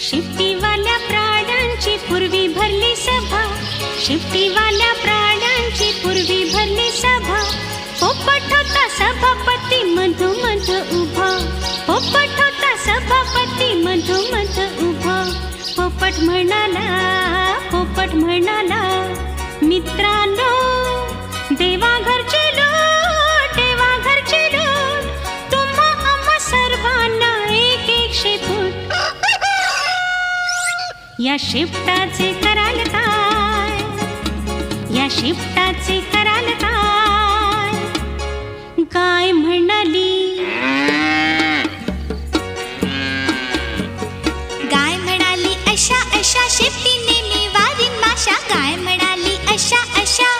शिफ्टीवाल्या प्राण्यांची पूर्वी भरली सभा. शिफ्टीवाल्या प्राण्यांची पूर्वी भरली सभा. पोपट होता सभापती मधो मध उभा. पोपट होता सभापती मधो मध उभा. पोपट म्हणाला पोपट म्हणाला मित्रांनो या शिफ्टाचे कराल काय? या शिफ्टाचे कराल काय? काय म्हणाली? गाय म्हणाली अशा अशा शेपटीने मी वारीन माशा. गाय म्हणाली अशा अशा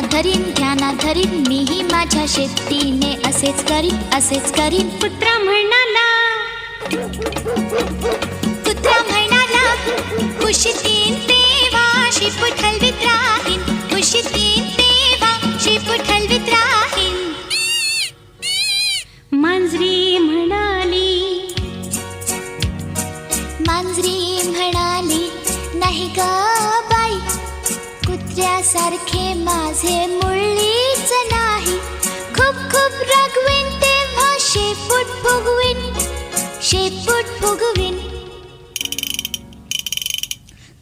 ध्याना धरीन ध्याना धरीन मीही माझ्या शेपटीने असेच करीन असेच करीन. कुत्रा म्हणाला कुत्रा म्हणाला कुशीतीन तेव्हा शिपूट हलवीत राहीन. कुशीतीन तेव्हा शिपूट हलवीत राहीन. मांजरी म्हणाली मांजरी म्हणाली नाही बाई तुझ्यासारखे माझे मुळीच नाही. खूप खूप रगवीन तेव्हा शेपूट फुगवीन शेपूट फुगवीन.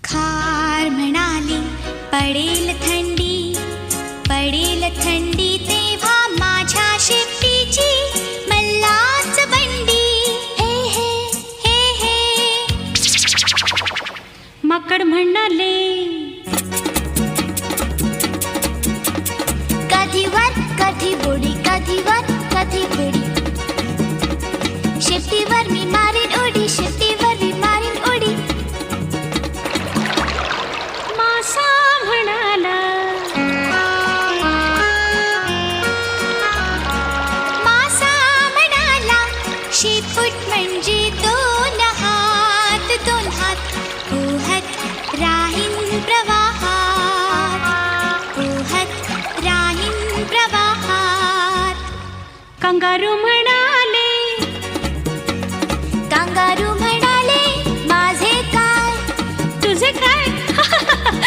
खार म्हणाली पडेल थंडी पडेल थंडी तेव्हा माझ्या शेपटीची मल्लाच बंडी. हे हे हे हे. मकड म्हणाले कंगारू म्हणाले. कांगारू म्हणाले माझे काय? तुझे काय?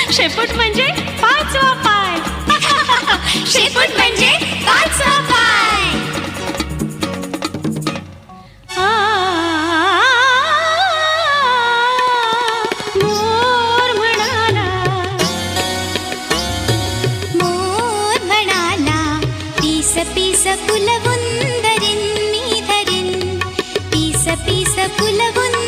शेपूट म्हणजे पाचवा पाय. शेपूट म्हणजे पाचवा పీస పీస పులవున్న